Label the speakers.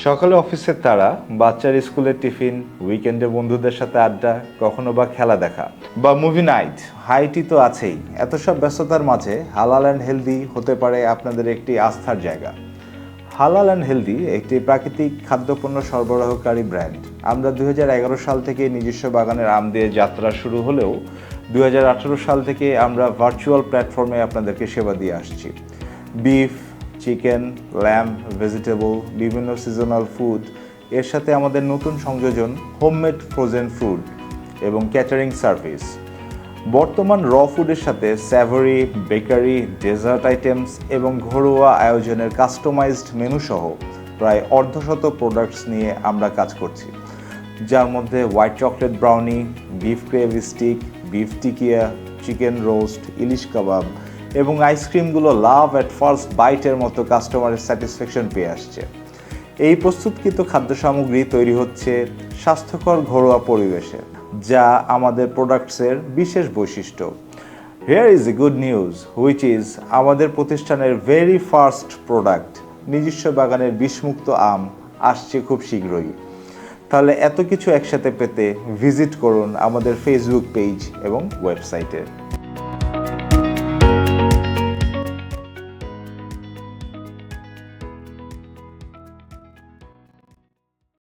Speaker 1: সকালে অফিসের তারা, বাচ্চার স্কুলের টিফিন উইকেন্ডে বন্ধুদের সাথে আড্ডা, কখনো বা খেলা দেখা, বা মুভি নাইট হাইটি তো আছেই। এত সব ব্যস্ততার মাঝে হালাল অ্যান্ড হেলদি হতে পারে আপনাদের একটি আস্থার জায়গা। হালাল অ্যান্ড হেলদি একটি প্রাকৃতিক খাদ্যপণ্য সরবরাহকারী ব্র্যান্ড আমরা দুই হাজার এগারো সাল থেকে নিজস্ব বাগানের আম দিয়ে যাত্রা শুরু হলেও দুই হাজার আঠারো সাল থেকে আমরা ভার্চুয়াল প্ল্যাটফর্মে আপনাদেরকে সেবা দিয়ে আসছি। বিফ চিকেন ল্যাম্প ভেজিটেবল, বিভিন্ন সিজনাল ফুড এর সাথে আমাদের নতুন সংযোজন হোমমেড ফ্রোজেন ফুড এবং ক্যাটারিং সার্ভিস বর্তমান র ফুডের সাথে স্যাভারি বেকারি ডেজার্ট আইটেমস এবং ঘরোয়া আয়োজনের কাস্টমাইজড মেনু সহ প্রায় অর্ধশত প্রোডাক্টস নিয়ে আমরা কাজ করছি। যার মধ্যে হোয়াইট চকলেট ব্রাউনি বিফ ক্রেভ স্টিক বিফ টিকিয়া চিকেন রোস্ট ইলিশ কাবাব এবং আইসক্রিমগুলো লাভ অ্যাট ফার্স্ট বাইটের মতো কাস্টমারের স্যাটিসফ্যাকশন পেয়ে আসছে। এই প্রস্তুতকৃত খাদ্য সামগ্রী তৈরি হচ্ছে স্বাস্থ্যকর ঘরোয়া পরিবেশে, যা আমাদের প্রোডাক্টসের বিশেষ বৈশিষ্ট্য। Here is a good news which is আমাদের প্রতিষ্ঠানের ভেরি ফার্স্ট প্রোডাক্ট নিজস্ব বাগানের বিষমুক্ত আম, আসছে খুব শীঘ্রই। তাহলে এত কিছু একসাথে পেতে ভিজিট করুন আমাদের ফেসবুক পেজ এবং ওয়েবসাইটে